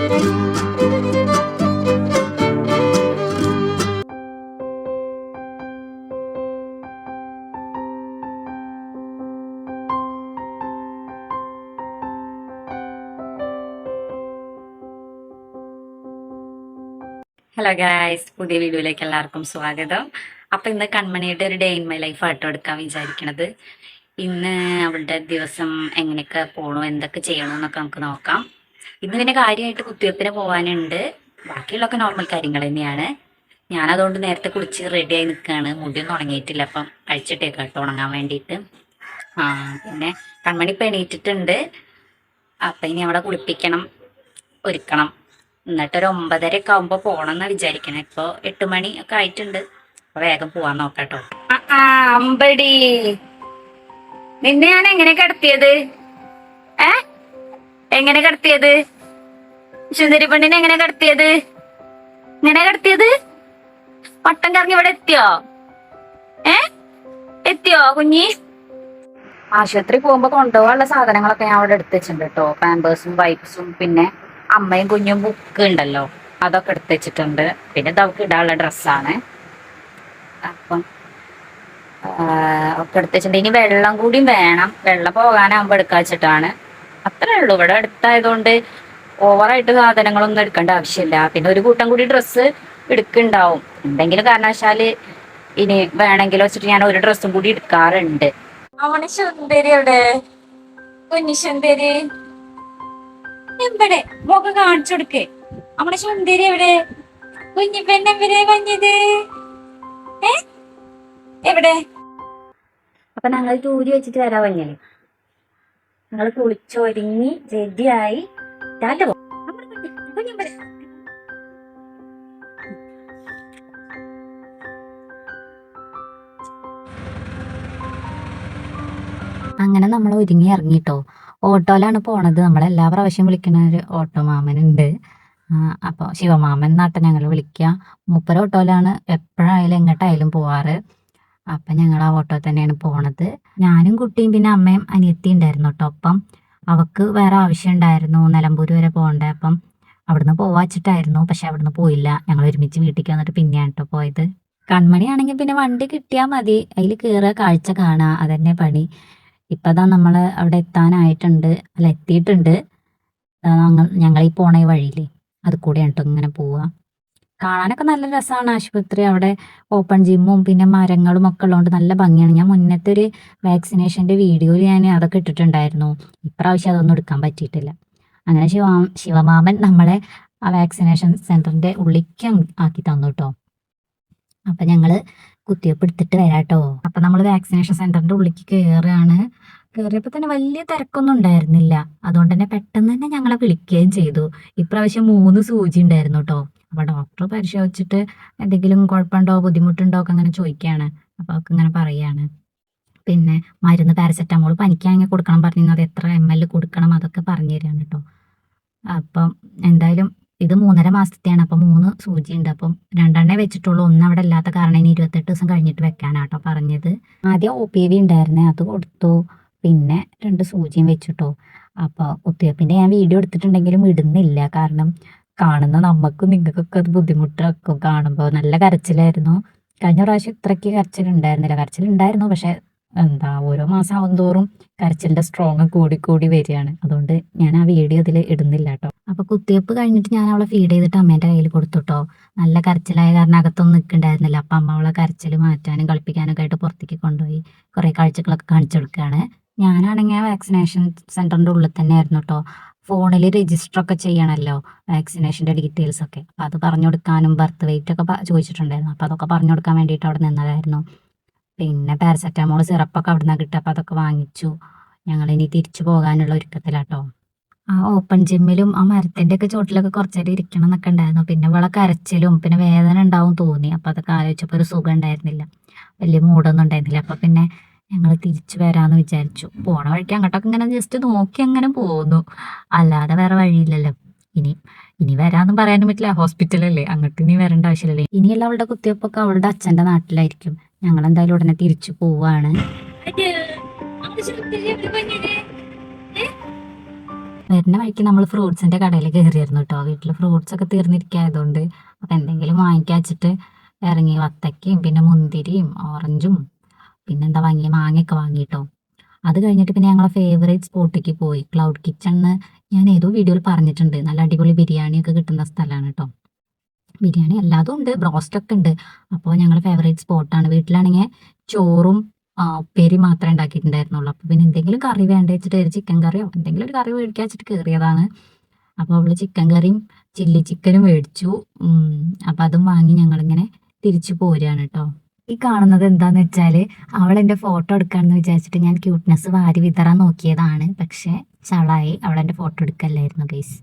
Hello guys പുതിയ വീഡിയോയിലേക്ക് എല്ലാവർക്കും സ്വാഗതം. അപ്പൊ ഇന്ന് കൺമണിയുടെ ഒരു ഡേ ഇൻ മൈ ലൈഫ് ആട്ടോ എടുക്കാൻ വിചാരിക്കണത്. ഇന്ന് അവളുടെ ദിവസം എങ്ങനെയൊക്കെ പോകണു എന്തൊക്കെ ചെയ്യണം എന്നൊക്കെ നമുക്ക് നോക്കാം. ഇന്ന് പിന്നെ കാര്യമായിട്ട് കുത്തിവെപ്പിന് പോകാനുണ്ട് ബാക്കിയുള്ളൊക്കെ നോർമൽ കാര്യങ്ങൾ തന്നെയാണ്. ഞാൻ അതുകൊണ്ട് നേരത്തെ കുളിച്ച് റെഡിയായി നിൽക്കുകയാണ് മുടിയൊന്നും ഉണങ്ങിയിട്ടില്ല. അപ്പം അഴിച്ചിട്ടേ കേട്ടോ ഉണങ്ങാൻ വേണ്ടിയിട്ട്. ആ പിന്നെ കൺമണി ഇപ്പം എണീറ്റിട്ടുണ്ട്. അപ്പം ഇനി അവിടെ കുളിപ്പിക്കണം ഒരുക്കണം. എന്നിട്ടൊരു ഒമ്പതര ഒക്കെ ആകുമ്പോൾ പോകണം എന്ന് വിചാരിക്കണേ. ഇപ്പോൾ എട്ട് മണി ഒക്കെ ആയിട്ടുണ്ട്. വേഗം പോവാൻ നോക്കാട്ടോ അമ്പടി. നിന്നെ ഞാൻ എങ്ങനെ കിടത്തിയത്? എങ്ങനെ കടത്തിയത്? സുന്ദരി പെണ്ണിനെ എങ്ങനെ കടത്തിയത്? എങ്ങനെ കടത്തിയത്? പട്ടം കറങ്ങി ഇവിടെ എത്തിയോ? ഏ? എത്തിയോ കുഞ്ഞി? ആശുപത്രി പോകുമ്പോ കൊണ്ടുപോകാനുള്ള സാധനങ്ങളൊക്കെ ഞാൻ അവിടെ എടുത്ത് വെച്ചിട്ടുണ്ട് കേട്ടോ. പാമ്പേഴ്സും വൈപ്സും പിന്നെ അമ്മയും കുഞ്ഞും ബുക്ക് ഉണ്ടല്ലോ. അതൊക്കെ എടുത്ത് വെച്ചിട്ടുണ്ട്. പിന്നെ ഇതൊക്കെ ഇടാനുള്ള ഡ്രസ്സാണ് അപ്പം ഒക്കെ എടുത്ത് വെച്ചിട്ടുണ്ട്. ഇനി വെള്ളം കൂടിയും വേണം. വെള്ളം പോകാനാകുമ്പോ എടുക്കാ വെച്ചിട്ടാണ്. അത്രേ ഉള്ളൂ. ഇവിടെ അടുത്തായതുകൊണ്ട് ഓവറായിട്ട് സാധനങ്ങളൊന്നും എടുക്കേണ്ട ആവശ്യമില്ല. പിന്നെ ഒരു കൂട്ടം കൂടി ഡ്രസ്സ് എടുക്കുന്നുണ്ടാവും. എന്തെങ്കിലും കാരണവശാൽ ഇനി വേണമെങ്കിൽ വെച്ചിട്ട് ഞാൻ ഒരു ഡ്രസ്സും കൂടി എടുക്കാറുണ്ട്. അവന് സുന്ദരി എവിടെ? കുഞ്ഞു സുന്ദരി എവിടെ? മുഖം കാണിച്ചു കൊടുക്കേ. സുന്ദരി എവിടെ? കുഞ്ഞു പെണ്ണെവിടെ വഞ്ഞത് ഏ? എവിടെ? അപ്പൊ ഞങ്ങൾ ജോലി വെച്ചിട്ട് വരാൻ വഞ്ഞല്ലേ ഞങ്ങൾ കുളിച്ചൊരുങ്ങി റെഡിയായി ടാറ്റ പോ നമ്മുടെ കുഞ്ഞ്, അങ്ങനെ നമ്മൾ ഒരുങ്ങി ഇറങ്ങിട്ടോ. ഓട്ടോയിലാണ് പോണത്. നമ്മളെല്ലാ പ്രാവശ്യം വിളിക്കുന്ന ഒരു ഓട്ടോ മാമനുണ്ട്. അപ്പോൾ ശിവമാമൻ നാട്ടെ ഞങ്ങൾ വിളിക്കുക മുപ്പര ഓട്ടോയിലാണ് എപ്പോഴായാലും എങ്ങോട്ടായാലും പോവാറ്. അപ്പം ഞങ്ങൾ ആ ഓട്ടോ തന്നെയാണ് പോണത്. ഞാനും കുട്ടിയും പിന്നെ അമ്മയും അനിയത്തി ഉണ്ടായിരുന്നു കേട്ടോ അപ്പം അവക്ക് വേറെ ആവശ്യം ഉണ്ടായിരുന്നു നിലമ്പൂർ വരെ പോകണ്ടേ. അപ്പം അവിടുന്ന് പോവാച്ചിട്ടായിരുന്നു പക്ഷെ അവിടുന്ന് പോയില്ല. ഞങ്ങൾ ഒരുമിച്ച് വീട്ടിലേക്ക് വന്നിട്ട് പിന്നെയാണ് കേട്ടോ പോയത്. കൺമണിയാണെങ്കിൽ പിന്നെ വണ്ടി കിട്ടിയാൽ മതി. അതിൽ കയറുക കാഴ്ച കാണുക അതന്നെ പണി. ഇപ്പം അതാ നമ്മൾ അവിടെ എത്താനായിട്ടുണ്ട്. അല്ല എത്തിയിട്ടുണ്ട്. ഞങ്ങൾ ഈ പോണ വഴിയിൽ അത് കൂടെയാണ് കേട്ടോ ഇങ്ങനെ പോവുക. കാണാനൊക്കെ നല്ല രസമാണ് ആശുപത്രി. അവിടെ ഓപ്പൺ ജിമ്മും പിന്നെ മരങ്ങളും ഒക്കെ ഉള്ളതുകൊണ്ട് നല്ല ഭംഗിയാണ്. ഞാൻ മുന്നത്തെ ഒരു വാക്സിനേഷന്റെ വീഡിയോയിൽ ഞാൻ അതൊക്കെ ഇട്ടിട്ടുണ്ടായിരുന്നു. ഇപ്രാവശ്യം അതൊന്നും എടുക്കാൻ പറ്റിയിട്ടില്ല. അങ്ങനെ ശിവ ശിവമാമൻ നമ്മളെ ആ വാക്സിനേഷൻ സെന്ററിന്റെ ഉള്ളിക്ക് ആക്കി തന്നു കേട്ടോ അപ്പം ഞങ്ങൾ കുത്തിവെപ്പ് എടുത്തിട്ട് വരാം കേട്ടോ അപ്പം നമ്മൾ വാക്സിനേഷൻ സെന്ററിന്റെ ഉള്ളിക്ക് കയറുകയാണ്. കയറിയപ്പോൾ തന്നെ വലിയ തിരക്കൊന്നും ഉണ്ടായിരുന്നില്ല. അതുകൊണ്ട് തന്നെ പെട്ടെന്ന് തന്നെ ഞങ്ങളെ വിളിക്കുകയും ചെയ്തു. ഇപ്രാവശ്യം മൂന്ന് സൂചി ഉണ്ടായിരുന്നു കേട്ടോ അപ്പോൾ ഡോക്ടർ പരിശോധിച്ചിട്ട് എന്തെങ്കിലും കുഴപ്പമുണ്ടോ ബുദ്ധിമുട്ടുണ്ടോ ഒക്കെ അങ്ങനെ ചോദിക്കുകയാണ്. അപ്പോൾ അവർക്ക് ഇങ്ങനെ പറയുകയാണ് പിന്നെ മരുന്ന് പാരസെറ്റമോൾ പനിക്കാണെങ്കിൽ കൊടുക്കണം പറഞ്ഞിരുന്നു. അത് എത്ര എം എൽ കൊടുക്കണം അതൊക്കെ പറഞ്ഞു തരാണ് കേട്ടോ അപ്പം എന്തായാലും ഇത് മൂന്നര മാസത്തെയാണ്. അപ്പം മൂന്ന് സൂചി ഉണ്ട് അപ്പം രണ്ടെണ്ണേ വെച്ചിട്ടുള്ളൂ. ഒന്ന് അവിടെ ഇല്ലാത്ത കാരണം ഇനി ഇരുപത്തെട്ട് ദിവസം കഴിഞ്ഞിട്ട് വെക്കാനാട്ടോ പറഞ്ഞത്. ആദ്യം ഒ പി വി ഉണ്ടായിരുന്നേ. അത് കൊടുത്തു. പിന്നെ രണ്ട് സൂചിയും വെച്ചിട്ടോ അപ്പോൾ കുത്തിവെപ്പിന്റെ ഞാൻ വീഡിയോ എടുത്തിട്ടുണ്ടെങ്കിലും ഇടുന്നില്ല. കാരണം കാണുന്ന നമുക്കും നിങ്ങൾക്കൊക്കെ അത് ബുദ്ധിമുട്ടാക്കും കാണുമ്പോൾ നല്ല കരച്ചിലായിരുന്നു. കഴിഞ്ഞ പ്രാവശ്യം ഇത്രയ്ക്ക് കരച്ചിലുണ്ടായിരുന്നില്ല കരച്ചിലുണ്ടായിരുന്നു പക്ഷെ എന്താ ഓരോ മാസം ആവും തോറും കരച്ചിലിന്റെ സ്ട്രോങ് കൂടി കൂടി വരികയാണ്. അതുകൊണ്ട് ഞാൻ ആ വീഡിയോ ഇതിൽ ഇടുന്നില്ല കേട്ടോ. അപ്പൊ കുത്തിവെപ്പ് കഴിഞ്ഞിട്ട് ഞാൻ അവളെ ഫീഡ് ചെയ്തിട്ട് അമ്മേന്റെ കയ്യിൽ കൊടുത്തുട്ടോ നല്ല കരച്ചിലായ കാരണം അകത്തൊന്നും നിൽക്കണ്ടായിരുന്നില്ല. അപ്പൊ അമ്മ അവളെ കരച്ചിൽ മാറ്റാനും കളിപ്പിക്കാനൊക്കെ ആയിട്ട് പുറത്തേക്ക് കൊണ്ടുപോയി കുറെ കാഴ്ചകളൊക്കെ കാണിച്ചു കൊടുക്കുകയാണ്. ഞാനാണെങ്കിൽ വാക്സിനേഷൻ സെന്ററിന്റെ ഉള്ളിൽ തന്നെ ആയിരുന്നു കേട്ടോ. ഫോണിൽ രജിസ്റ്റർ ഒക്കെ ചെയ്യണമല്ലോ വാക്സിനേഷന്റെ ഡീറ്റെയിൽസ് ഒക്കെ. അപ്പം അത് പറഞ്ഞു കൊടുക്കാനും ബർത്ത് വെയിറ്റ് ഒക്കെ ചോദിച്ചിട്ടുണ്ടായിരുന്നു. അപ്പം അതൊക്കെ പറഞ്ഞു കൊടുക്കാൻ വേണ്ടിയിട്ട് അവിടെ നിന്നതായിരുന്നു. പിന്നെ പാരസെറ്റാമോൾ സിറപ്പൊക്കെ അവിടെ നിന്ന് കിട്ടുക. അപ്പോൾ അതൊക്കെ വാങ്ങിച്ചു. ഞങ്ങൾ ഇനി തിരിച്ചു പോകാനുള്ള ഒരുക്കത്തിലാട്ടോ. ആ ഓപ്പൺ ജിമ്മിലും ആ മരത്തിന്റെ ഒക്കെ ചോട്ടിലൊക്കെ കുറച്ചേരം ഇരിക്കണം എന്നൊക്കെ ഉണ്ടായിരുന്നു. പിന്നെ ഇവളെ കരച്ചിലും പിന്നെ വേദന ഉണ്ടാവും തോന്നി. അപ്പോൾ അതൊക്കെ ആലോചിച്ചപ്പോൾ ഒരു സുഖം ഉണ്ടായിരുന്നില്ല. വലിയ മൂടൊന്നും ഉണ്ടായിരുന്നില്ല. അപ്പോൾ പിന്നെ ഞങ്ങൾ തിരിച്ചു വരാന്ന് വിചാരിച്ചു. പോണ വഴിക്ക് അങ്ങോട്ടൊക്കെ ഇങ്ങനെ ജസ്റ്റ് നോക്കി അങ്ങനെ പോന്നു. അല്ലാതെ വേറെ വഴിയില്ലല്ലോ. ഇനി ഇനി വരാന്നും പറയാനും പറ്റില്ല. ഹോസ്പിറ്റലല്ലേ അങ്ങോട്ട് ഇനി വരേണ്ട ആവശ്യമില്ലല്ലേ? ഇനിയല്ല അവളുടെ കുത്തിവെപ്പൊക്കെ അവളുടെ അച്ഛന്റെ നാട്ടിലായിരിക്കും. ഞങ്ങൾ എന്തായാലും ഉടനെ തിരിച്ചു പോവാണ്. വരുന്ന വഴിക്ക് നമ്മൾ ഫ്രൂട്ട്സിന്റെ കടയിൽ കയറിയായിരുന്നു കേട്ടോ. വീട്ടിൽ ഫ്രൂട്ട്സ് ഒക്കെ തീർന്നിരിക്കായതുകൊണ്ട്. അപ്പൊ എന്തെങ്കിലും വാങ്ങിക്കാച്ചിട്ട് ഇറങ്ങി വത്തക്കയും പിന്നെ മുന്തിരിയും ഓറഞ്ചും പിന്നെന്താ വാങ്ങിയ? മാങ്ങയൊക്കെ വാങ്ങിയിട്ടോ അത് കഴിഞ്ഞിട്ട് പിന്നെ ഞങ്ങളെ ഫേവറേറ്റ് സ്പോട്ടിലേക്ക് പോയി. ക്ലൗഡ് കിച്ചൺ എന്ന് ഞാൻ ഏതോ വീഡിയോയിൽ പറഞ്ഞിട്ടുണ്ട്. നല്ല അടിപൊളി ബിരിയാണിയൊക്കെ കിട്ടുന്ന സ്ഥലമാണ് കേട്ടോ ബിരിയാണി എല്ലാതും ഉണ്ട്. ബ്രോസ്റ്റ് ഒക്കെ ഉണ്ട്. അപ്പോൾ ഞങ്ങളുടെ ഫേവറേറ്റ് സ്പോട്ടാണ് വീട്ടിലാണെങ്കിൽ ചോറും ഉപ്പേരി മാത്രമേ ഉണ്ടാക്കിയിട്ടുണ്ടായിരുന്നുള്ളൂ. അപ്പോൾ പിന്നെ എന്തെങ്കിലും കറി വേണ്ട വെച്ചിട്ട് ഒരു ചിക്കൻ കറിയോ എന്തെങ്കിലും ഒരു കറി മേടിക്കാൻ വെച്ചിട്ട് കയറിയതാണ് അപ്പോൾ അവൾ ചിക്കൻ കറിയും ചില്ലി ചിക്കനും മേടിച്ചു. അപ്പോൾ അതും വാങ്ങി ഞങ്ങളിങ്ങനെ തിരിച്ചു പോരുകയാണ് കേട്ടോ ഈ കാണുന്നത് എന്താന്ന് വെച്ചാൽ അവൾ എന്റെ ഫോട്ടോ എടുക്കാന്ന് വിചാരിച്ചിട്ട് ഞാൻ ക്യൂട്ട്നെസ് വാരി വിതറാൻ നോക്കിയതാണ്. പക്ഷെ ചളായി അവൾ എന്റെ ഫോട്ടോ എടുക്കല്ലായിരുന്നു ഗൈസ്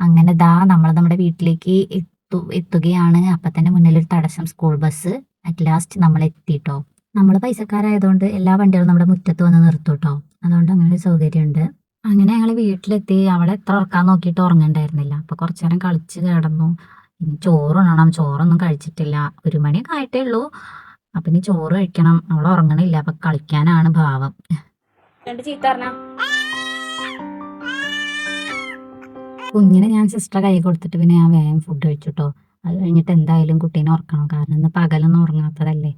അങ്ങനെ ദാ നമ്മൾ നമ്മുടെ വീട്ടിലേക്ക് എത്തു എത്തുകയാണ്. അപ്പൊ തന്നെ മുന്നിൽ ഒരു തടസ്സം സ്കൂൾ ബസ് അറ്റ് ലാസ്റ്റ് നമ്മൾ എത്തിട്ടോ. നമ്മൾ പൈസക്കാരായതുകൊണ്ട് എല്ലാ വണ്ടികളും നമ്മുടെ മുറ്റത്ത് വന്ന് നിർത്തും അതുകൊണ്ട് അങ്ങനെ ഒരു സൗകര്യമുണ്ട്. അങ്ങനെ ഞങ്ങൾ വീട്ടിലെത്തി. അവളെ എത്ര ഉറക്കാൻ നോക്കിയിട്ട് ഉറങ്ങണ്ടായിരുന്നില്ല. അപ്പൊ കുറച്ചു നേരം കളിച്ച് കിടന്നു. ഇനി ചോറുണണം ചോറൊന്നും കഴിച്ചിട്ടില്ല. ഒരു മണിയൊക്കെ ആയിട്ടേ ഉള്ളൂ. അപ്പൊ ഇനി ചോറ് കഴിക്കണം. അവൾ ഉറങ്ങണില്ല. അപ്പൊ കളിക്കാനാണ് ഭാവം. രണ്ട് ചീത്ത കുഞ്ഞിനെ ഞാൻ സിസ്റ്റർ കൈ കൊടുത്തിട്ട് പിന്നെ ഞാൻ വേഗം ഫുഡ് കഴിച്ചു കേട്ടോ അത് കഴിഞ്ഞിട്ട് എന്തായാലും കുട്ടീനെ ഉറക്കണം. കാരണം ഇന്ന് പകലൊന്നും ഉറങ്ങാത്തതല്ലേ.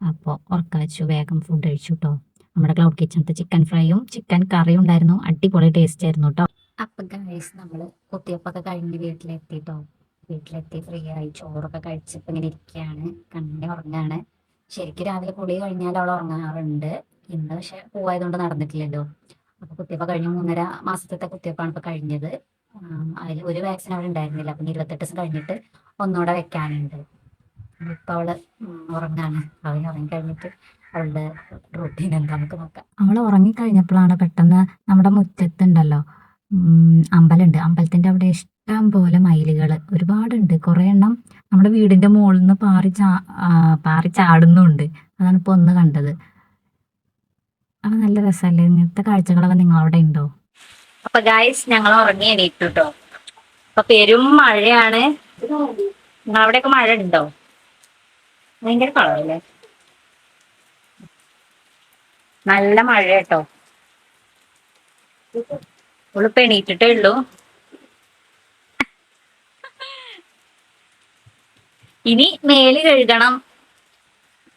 അപ്പോൾ ഉറക്ക വെച്ചു. വേഗം ഫുഡ് കഴിച്ചു കേട്ടോ നമ്മുടെ ക്ലൗഡ് കിച്ചണത്തെ ചിക്കൻ ഫ്രൈയും ചിക്കൻ കറിയും ഉണ്ടായിരുന്നു. അടിപൊളി ടേസ്റ്റ് ആയിരുന്നു കേട്ടോ അപ്പൊ കഴിച്ച് നമ്മൾ കുത്തിയപ്പൊക്കെ കഴിഞ്ഞ് വീട്ടിലെത്തി കേട്ടോ വീട്ടിലെത്തി ഫ്രീ ആയി. ചോറൊക്കെ കഴിച്ചിട്ട് ഇങ്ങനെ ഇരിക്കുകയാണ് കണ്ണി ഉറങ്ങാണ്. ശരിക്കും രാവിലെ കുളി കഴിഞ്ഞാൽ അവൾ ഉറങ്ങാറുണ്ട്. ഇന്ന് പക്ഷെ പോയതുകൊണ്ട് നടന്നിട്ടില്ലല്ലോ. അപ്പൊ കുത്തിയപ്പ കഴിഞ്ഞ മൂന്നര മാസത്തെ കുത്തിയപ്പാണ് ഇപ്പൊ കഴിഞ്ഞത്. അതിൽ ഒരു വാക്സിൻ അവിടെ ഉണ്ടായിരുന്നില്ല. അപ്പൊ ഇരുപത്തെട്ട് ദിവസം കഴിഞ്ഞിട്ട് ഒന്നുകൂടെ വെക്കാനുണ്ട്. ഇപ്പൊ അവൾ ഉറങ്ങാണ്. അവൻ ഉറങ്ങി കഴിഞ്ഞിട്ട് അവളുടെ റൂട്ടീൻ എന്താ നമുക്ക് നോക്കാം. അവൾ ഉറങ്ങിക്കഴിഞ്ഞപ്പോഴാണ് പെട്ടെന്ന് നമ്മുടെ മുറ്റത്തുണ്ടല്ലോ അമ്പലുണ്ട് അമ്പലത്തിന്റെ അവിടെ ഇഷ്ടം പോലെ മയിലുകൾ ഒരുപാടുണ്ട്. കുറേ എണ്ണം നമ്മുടെ വീടിന്റെ മുകളിൽ നിന്ന് പാറി ചാ പാറി ചാടുന്നുണ്ട്. അതാണ് ഇപ്പൊ ഒന്ന് കണ്ടത്. അത് നല്ല രസമല്ലേ ഇങ്ങനത്തെ കാഴ്ചകളൊക്കെ നിങ്ങളവിടെ ഉണ്ടോ? അപ്പൊ ഗായ്സ് ഞങ്ങൾ ഉറങ്ങി എണീറ്റു കേട്ടോ അപ്പൊ പെരും മഴയാണ്. നിങ്ങളവിടെയൊക്കെ മഴ ഉണ്ടോ? ഭയങ്കര കളവല്ലേ? നല്ല മഴ കേട്ടോ ഉള്ളിപ്പോ എണീറ്റിട്ടേ ഉള്ളൂ. ഇനി മേൽ കഴുകണം.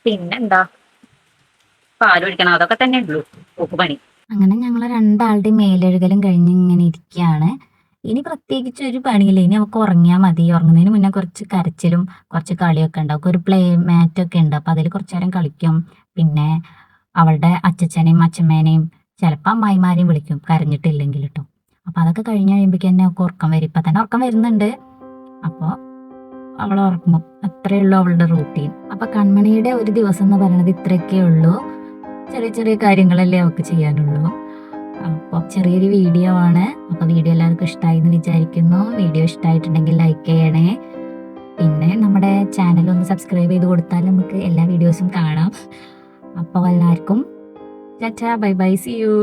പിന്നെന്താ? പാൽ ഒഴിക്കണം അതൊക്കെ തന്നെ ഉള്ളൂ. ഉപ്പുപണി പണി. അങ്ങനെ ഞങ്ങൾ രണ്ടാളുടെ മേലെഴുകലും കഴിഞ്ഞ് ഇങ്ങനെ ഇരിക്കുകയാണ് ഇനി പ്രത്യേകിച്ച് ഒരു പണിയില്ല. ഇനി നമുക്ക് ഉറങ്ങിയാൽ മതി. ഉറങ്ങുന്നതിന് മുന്നേ കുറച്ച് കരച്ചിലും കുറച്ച് കളിയൊക്കെ ഉണ്ടാവും ഒരു പ്ലേ മാറ്റ് ഒക്കെ ഉണ്ട്. അപ്പൊ അതിൽ കുറച്ചു നേരം കളിക്കും. പിന്നെ അവളുടെ അച്ഛച്ചനെയും അച്ഛമ്മേനെയും ചിലപ്പോൾ അമ്മായിമാരെയും വിളിക്കും. കരഞ്ഞിട്ടില്ലെങ്കിൽ കേട്ടോ അപ്പൊ അതൊക്കെ കഴിഞ്ഞ് കഴിയുമ്പോഴേക്കും തന്നെ ഉറക്കം വരും. ഇപ്പൊ തന്നെ ഉറക്കം വരുന്നുണ്ട്. അപ്പോൾ അവൾ ഉറങ്ങും അത്രയേ ഉള്ളൂ അവളുടെ റൂട്ടീൻ അപ്പൊ കൺമണിയുടെ ഒരു ദിവസം എന്ന് പറയുന്നത് ഇത്രയൊക്കെ ഉള്ളൂ. ചെറിയ ചെറിയ കാര്യങ്ങളല്ലേ അവൾക്ക് ചെയ്യാനുള്ളൂ. അപ്പോൾ ചെറിയൊരു വീഡിയോ ആണ്. അപ്പോൾ വീഡിയോ എല്ലാവർക്കും ഇഷ്ടമായി എന്ന് വിചാരിക്കുന്നു. വീഡിയോ ഇഷ്ടമായിട്ടുണ്ടെങ്കിൽ ലൈക്ക് ചെയ്യണേ. പിന്നെ നമ്മുടെ ചാനൽ ഒന്ന് സബ്സ്ക്രൈബ് ചെയ്ത് കൊടുത്താൽ നമുക്ക് എല്ലാ വീഡിയോസും കാണാം. അപ്പോൾ എല്ലാവർക്കും ചാച്ചാ ബൈ ബൈ സി യു